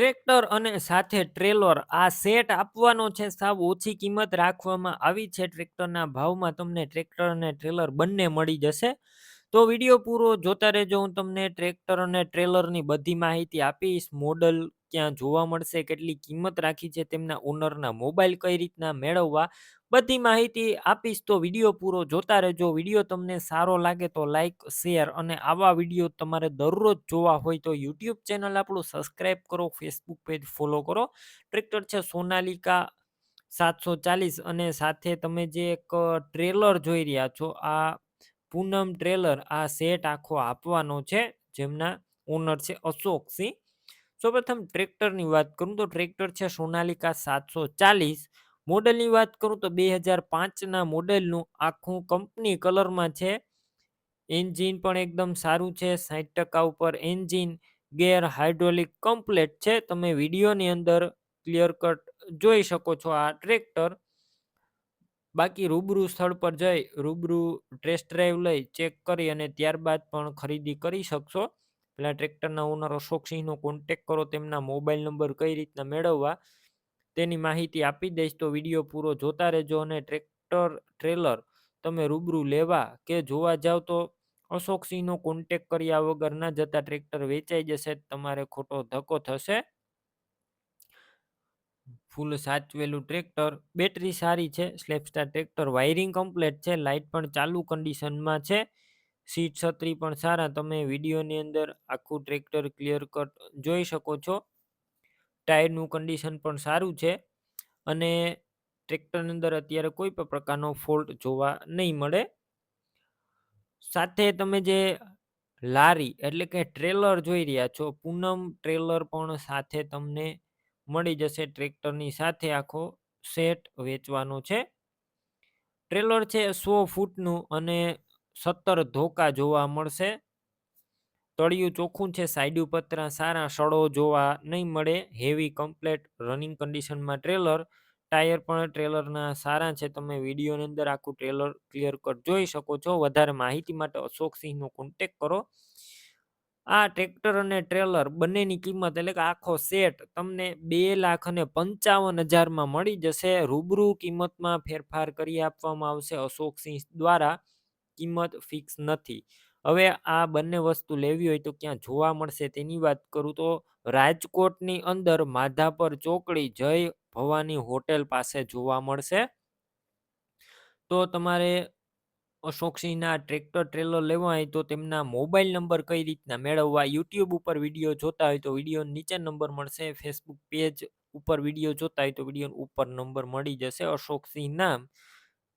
Tractor અને સાથે trailer. આ સેટ આપવાનો છે સાવ ઓછી કિંમત રાખવામાં આવી છે. ટ્રેક્ટરના ભાવમાં તમને ટ્રેક્ટર અને ટ્રેલર બંને મળી જશે. તો વીડિયો પૂરો જોતા રહેજો. હું તમને ટ્રેક્ટર અને ટ્રેલરની બધી માહિતી આપીશ, મોડલ ક્યાં જોવા મળશે કેટલી કિંમત રાખી છે તેમના ઓનરના મોબાઈલ કઈ રીતના મેળવવા, બધી માહિતી આપીશ તો વીડિયો પૂરો જોતા રહેજો. વીડિયો તમને સારો લાગે તો લાઈક, શેર અને આવા વીડિયો તમારે દરરોજ જોવા હોય તો યુટ્યુબ ચેનલ આપણું સબસ્ક્રાઈબ કરો, ફેસબુક પેજ ફોલો કરો. ટ્રેક્ટર છે સોનાલિકા સાતસો ચાલીસ અને સાથે તમે જે એક ટ્રેલર જોઈ રહ્યા છો, આ પૂનમ ટ્રેલર આ સેટ આખો આપવાનો છે, જેમના ઓનર છે અશોકસિંહ. સૌપ્રથમ ટ્રેક્ટરની વાત કરું તો ટ્રેક્ટર છે સોનાલિકા સાતસો ચાલીસ. મોડલની વાત કરું તો બે હજાર પાંચના મોડેલનું. આખું કંપની કલરમાં છે. એન્જિન પણ એકદમ સારું છે. સાઠ ટકા ઉપર એન્જિન, ગેર હાઇડ્રોલિક કમ્પ્લેટ છે. તમે વિડીયોની અંદર ક્લિયર કટ જોઈ શકો છો આ ટ્રેક્ટર. બાકી રૂબરૂ સ્થળ પર જઈ રૂબરૂ ટેસ્ટ ડ્રાઈવ લઈ ચેક કરી અને ત્યારબાદ પણ ખરીદી કરી શકશો. પેલા ટ્રેક્ટરના ઓનર અશોકસિંહનો કોન્ટેક કરો, તેમના મોબાઈલ નંબર કઈ રીતના મેળવવા, તેની માહિતી આપી દઈશ. તો વીડિયો પૂરો જોતા રહેજો અને ટ્રેક્ટર, ટ્રેલર તમે રૂબરૂ લેવા કે જોવા જાવ તો અશોકસિંહનો કોન્ટેક કર્યા વગર ના જતા ટ્રેક્ટર વેચાઈ જશે. તમારે ખોટો ધક્કો થશે. ફૂલ સાચવેલું ટ્રેક્ટર. બેટરી સારી છે. સ્લેપસ્ટાર ટ્રેક્ટર વાયરિંગ કમ્પ્લેટ છે. લાઇટ પણ ચાલુ કન્ડિશનમાં છે. સીટ છત્રી પણ સારા. તમે વિડીયોની અંદર આખું ટ્રેક્ટર ક્લિયર કટ જોઈ શકો છો. ટાયરનું કન્ડિશન પણ સારું છે અને ટ્રેક્ટરની અંદર અત્યારે કોઈ પણ પ્રકારનો ફોલ્ટ જોવા નહીં મળે. સાથે તમે જે લારી એટલે કે ટ્રેલર જોઈ રહ્યા છો, પૂનમ ટ્રેલર પણ સાથે તમને મળી જશે ટ્રેક્ટરની સાથે આખો સેટ વેચવાનો છે. ટ્રેલર છે સો ફૂટનું અને સત્તર ધોકા જોવા મળશે. તળિયું ચોખ્ખું છે સાઈડ પતરા સારા સડો જોવા નહીં મળે. હેવી કમ્પ્લેટ રનિંગ કન્ડિશનમાં ટ્રેલર ટાયર પણ ટ્રેલરના સારા છે. તમે વિડીયોની અંદર આખું ટ્રેલર ક્લિયર કટ જોઈ શકો છો. વધારે માહિતી માટે અશોક સિંહનો કોન્ટેક કરો. આ ટ્રેક્ટર અને ટ્રેલર બંનેની કિંમત એટલે કે આખો સેટ તમને બે લાખ અને પંચાવન હજારમાં મળી જશે. રૂબરૂ કિંમતમાં ફેરફાર કરી આપવામાં આવશે અશોક સિંહ દ્વારા. કિંમત ફિક્સ નથી. હવે આ બંને વસ્તુ લેવી હોય તો ક્યાં જોવા મળશે તેની વાત કરું તો રાજકોટની અંદર માધાપર ચોકડી જય ભવાની હોટેલ પાસે જોવા મળશે. તો તમારે અશોકસિંહના ટ્રેક્ટર ટ્રેલર લેવા હોય તો તેમના મોબાઈલ નંબર કઈ રીતના મેળવવા, યુટ્યુબ ઉપર વીડિયો જોતા હોય તો વીડિયો નીચે નંબર મળશે, ફેસબુક પેજ ઉપર વીડિયો જોતા હોય તો વીડિયો ઉપર નંબર મળી જશે. અશોકસિંહ નામ